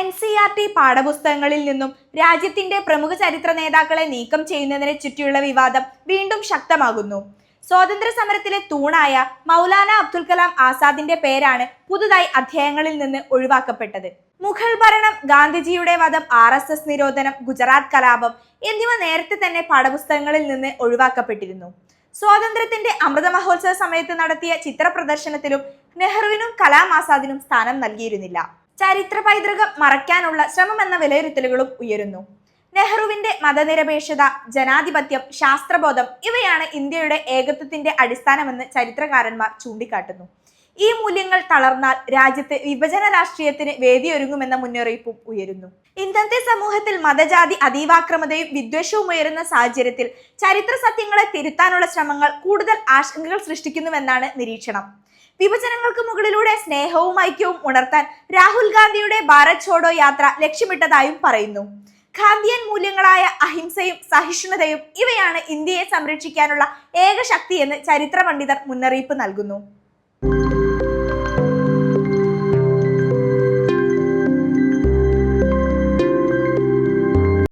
N C R T പാഠപുസ്തകങ്ങളിൽ നിന്നും രാജ്യത്തിന്റെ പ്രമുഖ ചരിത്ര നേതാക്കളെ നീക്കം ചെയ്യുന്നതിനെ ചുറ്റിയുള്ള വിവാദം വീണ്ടും ശക്തമാകുന്നു. സ്വാതന്ത്ര്യ സമരത്തിലെ തൂണായ മൗലാന അബ്ദുൽ കലാം ആസാദിന്റെ പേരാണ് പുതുതായി അധ്യായങ്ങളിൽ നിന്ന് ഒഴിവാക്കപ്പെട്ടത്. മുഗൾ ഭരണം ഗാന്ധിജിയുടെ വധം ആർ എസ് എസ് നിരോധനം ഗുജറാത്ത് കലാപം എന്നിവ നേരത്തെ തന്നെ പാഠപുസ്തകങ്ങളിൽ നിന്ന് ഒഴിവാക്കപ്പെട്ടിരുന്നു. സ്വാതന്ത്ര്യത്തിന്റെ അമൃത മഹോത്സവ സമയത്ത് നടത്തിയ ചിത്ര പ്രദർശനത്തിലും നെഹ്റുവിനും കലാം ആസാദിനും സ്ഥാനം നൽകിയിരുന്നില്ല. ചരിത്ര പൈതൃകം മറയ്ക്കാനുള്ള ശ്രമമെന്ന വിലയിരുത്തലുകളും ഉയരുന്നു. നെഹ്റുവിന്റെ മതനിരപേക്ഷത ജനാധിപത്യം ശാസ്ത്രബോധം ഇവയാണ് ഇന്ത്യയുടെ ഏകത്വത്തിന്റെ അടിസ്ഥാനമെന്ന് ചരിത്രകാരന്മാർ ചൂണ്ടിക്കാട്ടുന്നു. ഈ മൂല്യങ്ങൾ തളർന്നാൽ രാജ്യത്തെ വിഭജന രാഷ്ട്രീയത്തിന് വേദിയൊരുങ്ങുമെന്ന മുന്നറിയിപ്പും ഉയരുന്നു. ഇന്നത്തെ സമൂഹത്തിൽ മതജാതി അതീവാക്രമതയും വിദ്വേഷവും ഉയരുന്ന സാഹചര്യത്തിൽ ചരിത്ര സത്യങ്ങളെ തിരുത്താനുള്ള ശ്രമങ്ങൾ കൂടുതൽ ആശങ്കകൾ സൃഷ്ടിക്കുന്നുവെന്നാണ് നിരീക്ഷണം. വിഭജനങ്ങൾക്ക് മുകളിലൂടെ സ്നേഹവും ഐക്യവും ഉണർത്താൻ രാഹുൽ ഗാന്ധിയുടെ ഭാരത് ഛോഡോ യാത്ര ലക്ഷ്യമിട്ടതായും പറയുന്നു. ഗാന്ധിയൻ മൂല്യങ്ങളായ അഹിംസയും സഹിഷ്ണുതയും ഇവയാണ് ഇന്ത്യയെ സംരക്ഷിക്കാനുള്ള ഏക ശക്തിയെന്ന് ചരിത്ര പണ്ഡിതർ മുന്നറിയിപ്പ് നൽകുന്നു.